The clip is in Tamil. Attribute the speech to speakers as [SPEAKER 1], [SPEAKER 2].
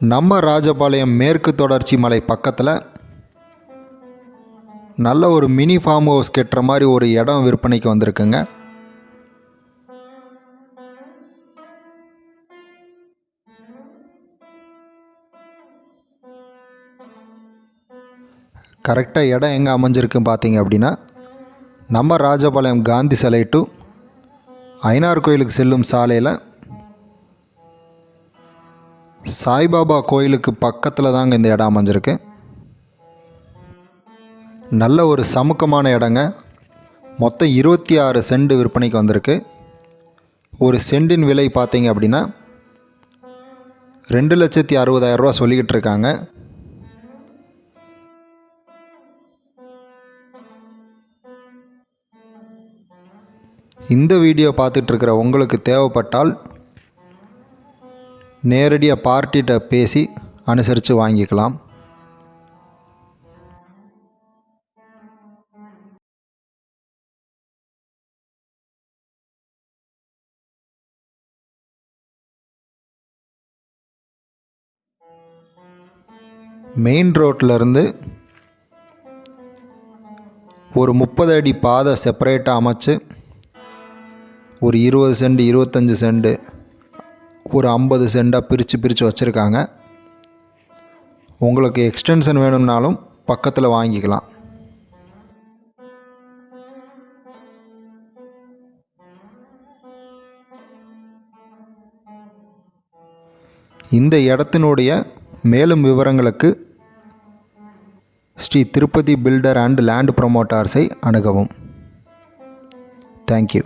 [SPEAKER 1] நம்ம ராஜபாளையம் மேற்கு தொடர்ச்சி மலை பக்கத்தில் நல்ல ஒரு மினி ஃபார்ம் ஹவுஸ் கெட்டுற மாதிரி ஒரு இடம் விற்பனைக்கு வந்திருக்குங்க. கரெக்டாக இடம் எங்கே அமைஞ்சிருக்கு பார்த்தீங்க அப்படின்னா நம்ம ராஜபாளையம் காந்தி சிலை டு ஐனார் கோயிலுக்கு செல்லும் சாலையில் சாய்பாபா கோயிலுக்கு பக்கத்தில் தாங்க இந்த இடம் அமைஞ்சிருக்கு. நல்ல ஒரு சமுக்கமான இடங்க. மொத்தம் இருபத்தி ஆறு செண்டு விற்பனைக்கு வந்திருக்கு. ஒரு சென்டின் விலை பார்த்தீங்க அப்படின்னா ரெண்டு லட்சத்தி அறுபதாயிரம் ரூபா சொல்லிக்கிட்டு இருக்காங்க. இந்த வீடியோ பார்த்துட்ருக்கிற உங்களுக்கு தேவைப்பட்டால் நேரடியாக பார்ட்டிகிட்ட பேசி அனுசரித்து வாங்கிக்கலாம். மெயின் ரோட்டிலருந்து ஒரு முப்பது அடி பாதை செப்பரேட்டாக அமைச்சு ஒரு இருபது சென்ட் இருபத்தஞ்சி சென்ட் ஒரு ஐம்பது சென்டாக பிரித்து பிரித்து வச்சுருக்காங்க. உங்களுக்கு எக்ஸ்டென்ஷன் வேணும்னாலும் பக்கத்தில் வாங்கிக்கலாம். இந்த இடத்தினுடைய மேலும் விவரங்களுக்கு Shri Tirupati builder and land ப்ரொமோட்டார்ஸை அணுகவும். Thank you